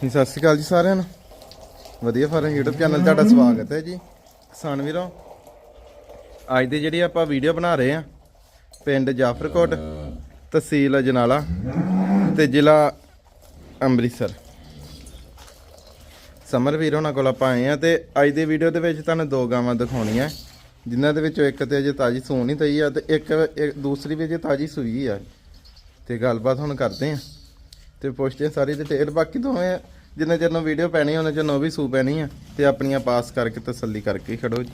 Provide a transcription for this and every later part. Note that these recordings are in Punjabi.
ਸਤਿ ਸ਼੍ਰੀ ਅਕਾਲ ਜੀ ਸਾਰਿਆਂ ਨੂੰ। ਵਧੀਆ ਫਾਰਮ YouTube ਚੈਨਲ ਤੁਹਾਡਾ ਸਵਾਗਤ ਹੈ ਜੀ। ਕਿਸਾਨ ਵੀਰੋ, ਅੱਜ ਦੀ ਜਿਹੜੀ ਆਪਾਂ ਵੀਡੀਓ ਬਣਾ ਰਹੇ ਆ ਪਿੰਡ ਜਾਫਰਕੋਟ, ਤਹਿਸੀਲ ਅਜਨਾਲਾ ਤੇ ਜ਼ਿਲ੍ਹਾ ਅੰਮ੍ਰਿਤਸਰ। ਸਮਰ ਵੀਰ ਉਹਨਾਂ ਕੋਲ ਆਪਾਂ ਆਏ ਆ ਤੇ ਅੱਜ ਦੀ ਵੀਡੀਓ ਦੇ ਵਿੱਚ ਤੁਹਾਨੂੰ ਦੋ ਗਾਵਾਂ ਦਿਖਾਉਣੀਆਂ। ਜਿਨ੍ਹਾਂ ਦੇ ਵਿੱਚੋਂ ਇੱਕ ਤੇ ਅਜੇ ਤਾਜੀ ਸੂਣ ਤਈ ਆ ਤੇ ਇੱਕ ਇੱਕ ਦੂਸਰੀ ਵੀ ਅਜੇ ਤਾਜੀ ਸੂਈ ਆ। ਤੇ ਗੱਲਬਾਤ ਹੁਣ ਕਰਦੇ ਆ ਤੇ ਪੁੱਛਦੇ ਆ ਸਾਰੀ ਡਿਟੇਲ ਬਾਕੀ ਦੋਵੇਂ ਜਿੰਨੇ ਚਿਰ ਨੂੰ ਵੀਡੀਓ ਪੈਣੀ ਉਹਨਾਂ ਚਿਰ ਨੂੰ ਵੀ ਸੂ ਪੈਣੀ ਆ। ਤੇ ਆਪਣੀਆਂ ਪਾਸ ਕਰਕੇ ਤਸੱਲੀ ਕਰਕੇ ਖੜੋ ਜੀ।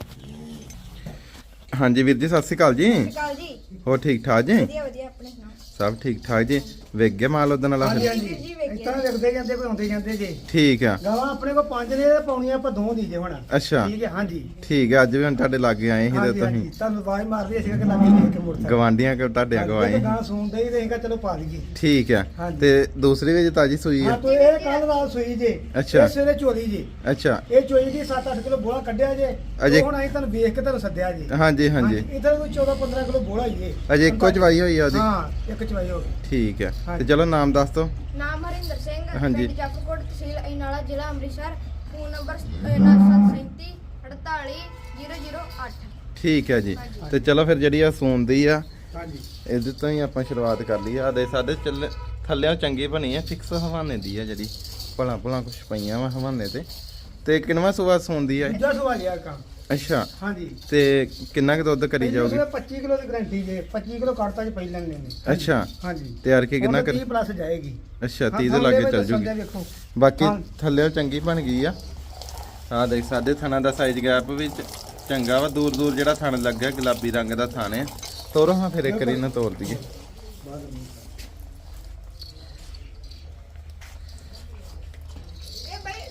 ਹਾਂਜੀ ਵੀਰ ਜੀ ਸਤਿ ਸ਼੍ਰੀ ਅਕਾਲ ਜੀ। ਕਾਲ ਜੀ। ਹੋਰ ਠੀਕ ਠਾਕ ਜੀ? ਵਧੀਆ ਵਧੀਆ ਆਪਣੇ ਸੁਣਾਓ? ਸਭ ਠੀਕ ਠਾਕ ਜੀ। ਵੇਖ ਗਿਆ ਮਾਲ ਉਹਦੇ ਨਾਲ ਹਾਂਜੀ ਫਿਰ? ਹਾਂਜੀ। ਇਸ ਤਰ੍ਹਾਂ ਲਿਖਦੇ ਜਾਂਦੇ ਕੋਈ ਆਉਂਦੇ ਜਾਂਦੇ ਜੇ। ਠੀਕ ਆ। ਗਾਵਾਂ ਆਪਣੇ ਕੋਲ ਪੰਜ ਨੇ ਤੇ ਪਾਉਣੀਆਂ ਆਪਾਂ ਦੋ ਦੀ ਜੇ ਹੁਣ। ਅੱਛਾ। ਠੀਕ ਹੈ ਹਾਂਜੀ। ਠੀਕ ਆ ਅੱਜ ਵੀ ਹੁਣ ਤੁਹਾਡੇ ਲਾਗੇ ਆਏ ਸੀ ਤੇ ਹਾਂਜੀ ਹਾਂਜੀ। ਤੁਸੀਂ ਤੁਹਾਨੂੰ ਆਵਾਜ਼ ਮਾਰਦੀ ਸੀ ਕਿ ਲੱਗੇ ਦੇਖ ਕੇ ਮੁੜ ਸਕਦੇ ਗਵਾਂਡੀਆਂ ਕਿ ਤੁਹਾਡੇ ਅੱਗੋਂ ਆਏ ਸੀ। ਗਾਂ ਸੁਣਦੇ ਹੀ ਅਸੀਂ ਕਿਹਾ ਚਲੋ ਪਾ ਲਈਏ। ਠੀਕ ਆ। ਹਾਂਜੀ। ਤੇ ਦੂਸਰੀ ਵੀ ਜੀ ਤਾਜੀ ਸੂਈ ਹਾਂ ਆ ਤੋ ਇਹ ਕੱਲ ਰਾਤ ਸੋਈ ਜੇ। ਅੱਛਾ। ਇਹ ਸਵੇਰੇ ਚੋਰੀ ਜੇ। ਅੱਛਾ। ਇਹ ਚੋਈ ਜੀ 7-8 ਕਿਲੋ ਬੋਲਾ ਕੱਢਿਆ ਜੇ। ਅਜੇ- ਤੇ ਹੁਣ ਅਸੀਂ ਤੁਹਾਨੂੰ ਵੇਖ ਕੇ ਤੁਹਾਨੂੰ ਸੱਦਿਆ ਜੀ। ਹਾਂਜੀ ਹਾਂਜੀ। ਇਧਰ ਕੋਈ 14-15 ਕਿਲੋ ਬੋਲਾ ਹੀ ਜੇ। ਅਜੇ ਇੱਕੋ ਚਵਾਈ ਹੋਈ ਆ ਉਹਦੀ? ਹਾਂ ਇੱਕ ਚਵਾਈ ਹੋ ਗਈ। ਠੀਕ ਆ। ਤੇ। ਚਲੋ ਨਾਮ ਦੱਸ ਦਿਓ ਨਾਮ ਹਰਿੰਦਰ ਸਿੰਘ ਹਾਂਜੀ। ਪਿੰਡ ਜਾਫਰਕੋਟ ਤਹਿਸੀਲ ਅਜਨਾਲਾ ਜ਼ਿਲ੍ਹਾ ਅੰਮ੍ਰਿਤਸਰ ਫੋਨ ਨੰਬਰ 9737 48 008 ਠੀਕ ਹੈ ਜੀ। ਤੇ ਚਲੋ ਫਿਰ ਜਿਹੜੀ ਆ ਸੂਣ ਦੀ ਆ ਹਾਂਜੀ ਇਹਦੇ ਤੋਂ ਹੀ ਆਪਾਂ ਸ਼ੁਰੂਆਤ ਕਰ ਲਈ ਆ ਦੇ ਸਾਡੇ ਚੱਲ ਥੱਲਿਆਂ ਚੰਗੀ ਬਣੀ ਆ ਫਿਕਸ ਹਵਾਨੇ ਦੀ ਆ ਜਿਹੜੀ ਭਲਾ ਭਲਾ ਕੁਛ ਪਈਆਂ ਵਾ ਹਵਾਨੇ ਤੇ ਤੇ ਕਿੰਨਵਾ ਸੂਆ ਸੂਣ ਦੀ ਆ ਇਹ? ਦੂਜਾ ਸਵਾਲ ਆ ਕੰਮ ਅੱਛਾ। ਹਾਂਜੀ। ਤੇ ਕਿੰਨਾ ਕੁ ਦੁੱਧ ਕਰੀ ਜਾਓਗੇ? ਵਿੱਚ 25 ਕਿਲੋ ਦੀ ਗਰੰਟੀ ਜੇ 25 ਕਿਲੋ ਕੱਢਤਾ ਜੀ ਪਹਿਲਾਂ ਨੇ। ਅੱਛਾ। ਹਾਂਜੀ। ਤਿਆਰ ਕੇ ਕਿੰਨਾ ਕਰ? 30 ਪਲੱਸ ਜਾਏਗੀ। ਅੱਛਾ ਹਾਂ, 30 ਦੇ ਲਾਗੇ ਚੱਲ ਜੂਗੀ। ਬਾਕੀ ਹਾਂ। ਥੱਲਿਆਂ ਚੰਗੀ ਬਣ ਗਈ ਆ। ਆ ਦੇਖ ਸਾਡੇ ਥਣਾ ਦਾ ਸਾਈਜ਼ ਗੈਪ ਵੀ ਚ- ਚੰਗਾ ਵਾ। ਦੂਰ ਦੂਰ ਜਿਹੜਾ ਥਣ ਲੱਗਿਆ ਗੁਲਾਬੀ ਰੰਗ ਦਾ ਥਣ ਹੈ ਤੋਰੋ ਹਾਂ ਫਿਰ ਇੱਕ ਵਾਰੀ ਨਾ ਤੋੜ ਦਈਏ। ਇਹ ਬਾਈ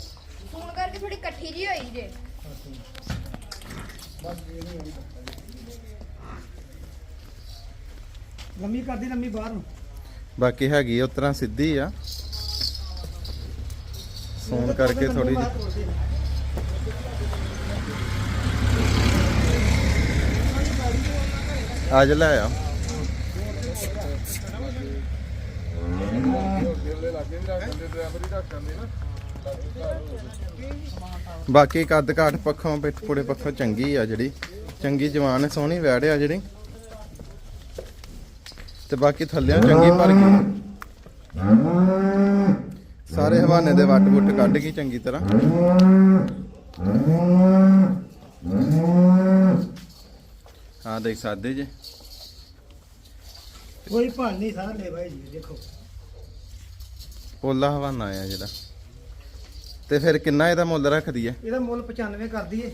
ਫੋਨ ਕਰਕੇ ਥੋੜੀ ਇਕੱਠੀ ਜੀ ਹੋਈ ਜੇ। ਲੰਮੀ ਕਰਦੀ ਲੰਮੀ ਬਾਹਰ ਨੂੰ। ਬਾਕੀ ਹੈਗੀ ਉਸ ਤਰ੍ਹਾਂ ਸਿੱਧੀ ਆ। ਸੌਣ ਕਰਕੇ ਥੋੜੀ ਜਿਹੀ ਅੱਜ ਲੈ ਆ। ਬਾਕੀ ਕੱਦ ਕਾਠ ਪੱਖੋਂ ਪਿੱਠ ਪੁੜੇ ਪੱਖੋਂ ਚੰਗੀ ਆ ਜਿਹੜੀ। ਚੰਗੀ ਜਵਾਨ ਹੈ ਸੋਹਣੀ ਵੈੜ ਆ ਜਿਹੜੀ। ਤੇ ਬਾਕੀ ਥੱਲਿਆਂ ਚੰਗੀ ਗਈ। ਸਾਰੇ ਹਵਾਨੇ ਦੇ ਵੱਟ ਵੁੱਟ ਕੱਢ ਗਈ ਚੰਗੀ ਤਰ੍ਹਾਂ। ਹਾਂ ਦੇਖ ਸਕਦੇ ਜੇ। ਕੋਈ ਭਾਲ ਨਹੀਂ ਲੈ ਬਾਈ ਜੀ ਦੇਖੋ। ਪੋਲਾ ਹਵਾਨਾ ਆ ਜਿਹੜਾ। ਤੇ ਫਿਰ ਕਿੰਨਾ ਇਹਦਾ ਮੁੱਲ ਰੱਖਦੀ ਹੈ ਇਹਦਾ ਮੁੱਲ 95 ਕਰ ਦਈਏ।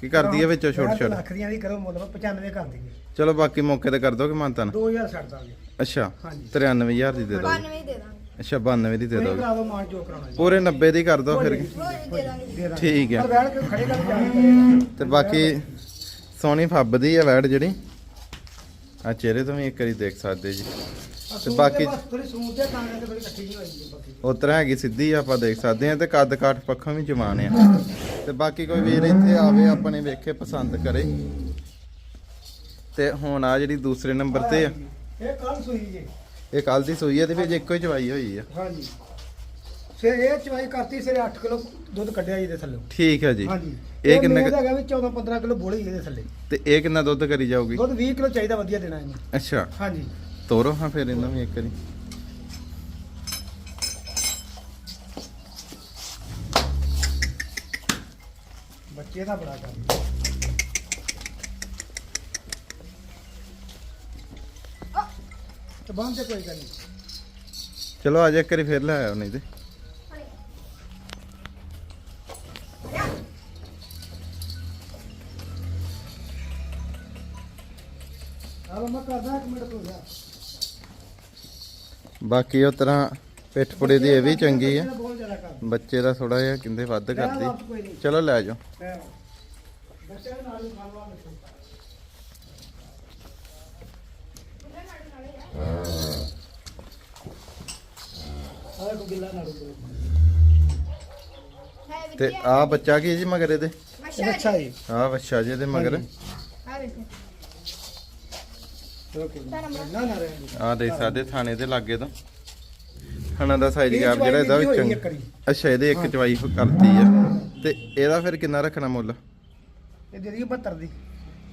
ਕੀ ਕਰਦੀ ਹੈ ਵਿੱਚੋਂ ਛੋਟ ਛੋਟ? ਲੱਖ ਦੀਆਂ ਦੀ ਕਰੋ ਮੁੱਲ 95 ਕਰ ਦਈਏ। ਚਲੋ ਬਾਕੀ ਮੌਕੇ ਤੇ ਕਰ ਦੋਗੇ ਮਾਨਤਨ? 2000 ਛੱਡ ਦਾਂਗੇ। ਅੱਛਾ ਹਾਂਜੀ। 93000 ਦੀ ਦੇ ਦੋਗੇ? 92 ਦੇ ਦਾਂਗੇ। ਅੱਛਾ 92 ਦੀ ਦੇ ਦੋਗੇ। ਕਰਾ ਦੋ ਮਾਨ ਜੋ ਕਰਾਉਣਾ ਜੀ। ਪੂਰੇ 90 ਦੀ ਕਰ ਦੋ ਫਿਰ। ਦੇ ਦੇ ਠੀਕ ਹੈ ਪਰ ਬੈਠ ਕੇ ਖੜੇ ਕਰ ਜਾਣਾ ਤੇ ਬਾਕੀ ਸੋਹਣੀ ਫੱਬਦੀ ਆ ਵੈੜ ਜਿਹੜੀ। ਆ ਚਿਹਰੇ ਤੋਂ ਵੀ ਇੱਕ ਵਾਰੀ ਦੇਖ ਸਕਦੇ ਜੀ। ਤੇ ਬਾਕੀ- ਥੋੜੀ ਸੂਟ ਦੇ ਤੇ ਥੋੜੀ ਇਕੱਠੀ ਨਹੀਂ ਹੋਈ ਜੀ ਬਾਕੀ। ਉਤਰ ਹੈਗੀ ਸਿੱਧੀ ਆਪਾਂ ਦੇਖ ਸਕਦੇ ਆ ਤੇ ਕੱਦ ਕਾਠ ਪੱਖੋਂ ਵੀ ਜਵਾਨ ਆ। ਤੇ ਬਾਕੀ ਕੋਈ ਵੀਰ ਇੱਥੇ ਆਵੇ ਆਪਣੇ ਵੇਖੇ ਪਸੰਦ ਕਰੇ। ਤੇ ਹੁਣ ਆ ਜਿਹੜੀ ਦੂਸਰੇ ਨੰਬਰ ਤੇ ਆ। ਇਹ ਕੱਲ ਸੂਈ ਜੀ। ਇਹ ਕੱਲ ਦੀ ਸੂਈ ਆ ਤੇ ਫਿਰ ਇੱਕੋ ਹੀ ਚਵਾਈ ਹੋਈ ਆ। ਹਾਂਜੀ। ਸਿਰ ਇਹ ਚਵਾਈ ਕਰਤੀ ਸਿਰੇ 8 ਕਿਲੋ ਦੁੱਧ ਕੱਢਿਆ ਜੀ ਇਹਦੇ ਥੱਲੇ। ਠੀਕ ਹੈ ਜੀ। ਹਾਂਜੀ। ਇਹ ਕਿੰਨੇ ਹੈਗਾ ਵੀ 14 15 ਕਿਲੋ ਬੋਲੀ ਇਹਦੇ ਥੱਲੇ। ਤੇ ਇਹ ਕਿੰਨਾ ਦੁੱਧ ਕਰੀ ਜਾਊਗੀ? ਦੁੱਧ 20 ਕਿਲੋ ਚਾਹੀਦਾ ਵਧੀਆ ਦੇਣਾ ਇਹਨੂੰ। ਅੱਛਾ। ਹਾਂਜੀ। ਤੋਰੋ ਹਾਂ ਫਿਰ ਇਹਨਾਂ ਵੀ ਇੱਕ ਵਾਰੀ। ਬੱਚੇ ਦਾ ਬੜਾ ਕੰਮ। ਤੇ ਬੰਦ ਤੇ ਕੋਈ ਗੱਲ ਨਹੀਂ। ਚਲੋ ਆ ਜਾ ਇੱਕ ਵਾਰੀ ਫਿਰ ਲੈ ਆਓ ਨਹੀਂ ਤੇ। ਆ ਮੈਂ ਕਰਦਾ ਇੱਕ ਮਿੰਟ ਤੋਂ ਗਿਆ ਬਾਕੀ ਉਹ ਤਰ੍ਹਾਂ ਪਿੱਠ ਪੁੜੇ ਦੀ ਇਹ ਵੀ ਚੰਗੀ ਕਰ ਬੱਚੇ ਦਾ ਥੋੜਾ ਜਿਹਾ ਕਿੰਦੇ ਵੱਧ ਕਰਦੀ। ਚਲੋ ਲੈ ਜਾਓ। ਹੀ ਹੈ ਤੇ ਆ ਬੱਚਾ ਕੀ ਜੀ ਮਗਰ ਇਹਦੇ? ਇਹ ਅੱਛਾ ਜੀ। ਆ ਬੱਚਾ ਜੀ ਇਹਦੇ ਮਗਰ। ਆ ਵੇਖੋ। ਓਕੇ ਨਾ ਨਾ ਰਹਿਣ ਦਿਓ। ਆ ਦੇ ਸਾਡੇ ਥਾਣੇ ਦੇ ਲਾਗੇ ਤੋਂ। ਹਣਾ ਦਾ ਸਾਈਜ਼ ਗੈਪ ਜਿਹੜਾ ਇਹਦਾ ਵਿੱਚ। ਅੱਛਾ ਇਹਦੇ ਇੱਕ ਚਵਾਈ ਕਰਤੀ ਆ। ਤੇ ਇਹਦਾ ਫਿਰ ਕਿੰਨਾ ਰੱਖਣਾ ਮੁੱਲ? ਇਹ ਦੇ ਦਈਏ 72 ਦੀ।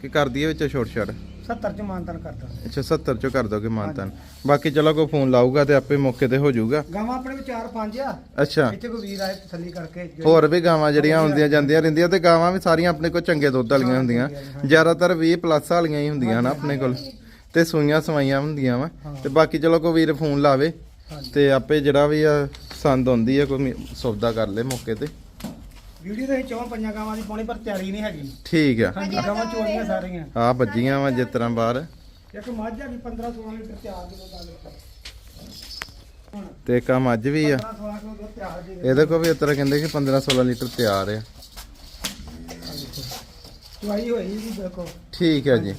ਕਿ ਕਰਦੀ ਹੈ ਵਿੱਚ ਛੋਟ ਛੜ 70 ਚ ਮਾਨਤਨ ਕਰਦਾ ਅੱਛਾ 70 ਚੋਂ ਕਰ ਦੋਗੇ ਮਾਨਤਾਨ। ਬਾਕੀ ਚਲੋ ਕੋਈ ਫੋਨ ਲਾਊਗਾ ਤੇ ਆਪੇ ਮੌਕੇ ਤੇ ਹੋ ਜਾਊਗਾ। ਗਾਵਾਂ ਆਪਣੇ ਕੋਲ 4-5 ਆ। ਅੱਛਾ। ਇੱਥੇ ਕੋਈ ਵੀਰ ਆਏ ਤਸੱਲੀ ਕਰਕੇ ਹੋਰ ਵੀ ਗਾਵਾਂ ਜਿਹੜੀਆਂ ਆਉਂਦੀਆਂ ਜਾਂਦੀਆਂ ਰਹਿੰਦੀਆਂ ਤੇ ਗਾਵਾਂ ਵੀ ਸਾਰੀਆਂ ਆਪਣੇ ਕੋਲ ਚੰਗੇ ਦੁੱਧ ਵਾਲੀਆਂ ਹੁੰਦੀਆਂ। ਜ਼ਿਆਦਾਤਰ 20 ਪਲੱਸ ਵਾਲੀਆਂ ਹੀ ਹੁੰਦੀਆਂ ਨਾ ਆਪਣੇ ਕੋਲ। ਤੇ ਸੂਈਆਂ ਸਵਾਈਆਂ ਹੁੰਦੀਆਂ ਵਾ। ਤੇ ਬਾਕੀ ਚਲੋ ਕੋਈ ਵੀਰ ਫੋਨ ਲਾਵੇ। ਤੇ ਆਪੇ ਜਿਹੜਾ ਵੀ ਆ ਪਸੰਦ ਆਉਂਦੀ ਆ ਕੋਈ ਸੌਦਾ ਕਰ ਲੇ ਮੌਕੇ ਤੇ। ਵੀਡੀਓ ਦੇ ਚੌਂ ਪੰਜਾਂ ਗਾਵਾਂ ਦੀ ਪਾਉਣੀ ਪਰ ਤਿਆਰੀ ਨਹੀਂ ਹੈਗੀ। ਠੀਕ ਆ। ਹਾਂਜੀ ਗਾਵਾਂ ਚੋਣੀਆਂ ਸਾਰੀਆਂ। ਆ ਵੱਜੀਆਂ ਵਾ ਜਿਸ ਤਰ੍ਹਾਂ ਬਾਹਰ। ਇੱਕ ਮੱਝ ਆ ਗਈ 15-16 ਲੀਟਰ ਤਿਆਰ ਦਾ ਹੁਣ ਤੇ ਆ ਮੱਝ ਵੀ ਆ। 15-16 ਕਿਲੋ ਦੁੱਧ ਤਿਆਰ ਜੀ ਇਹਦੇ ਕੋਲ ਵੀ ਇਸ ਤਰ੍ਹਾਂ ਕਹਿੰਦੇ ਕਿ 15 16 ਲੀਟਰ ਤਿਆਰ ਆ। ਚਵਾਈ ਹੋਈ ਜੀ ਦੇਖੋ। ਠੀਕ ਹੈ ਜੀ।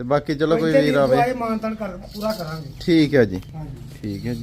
ਤੇ ਬਾਕੀ ਚਲੋ ਕੋਈ ਵੀਰ ਆਵੇ। ਮਾਨਤਨ ਕਰ ਪੂਰਾ ਕਰਾਂਗੇ। ਠੀਕ ਹੈ ਜੀ। ਹਾਂਜੀ। ਠੀਕ ਹੈ ਜੀ।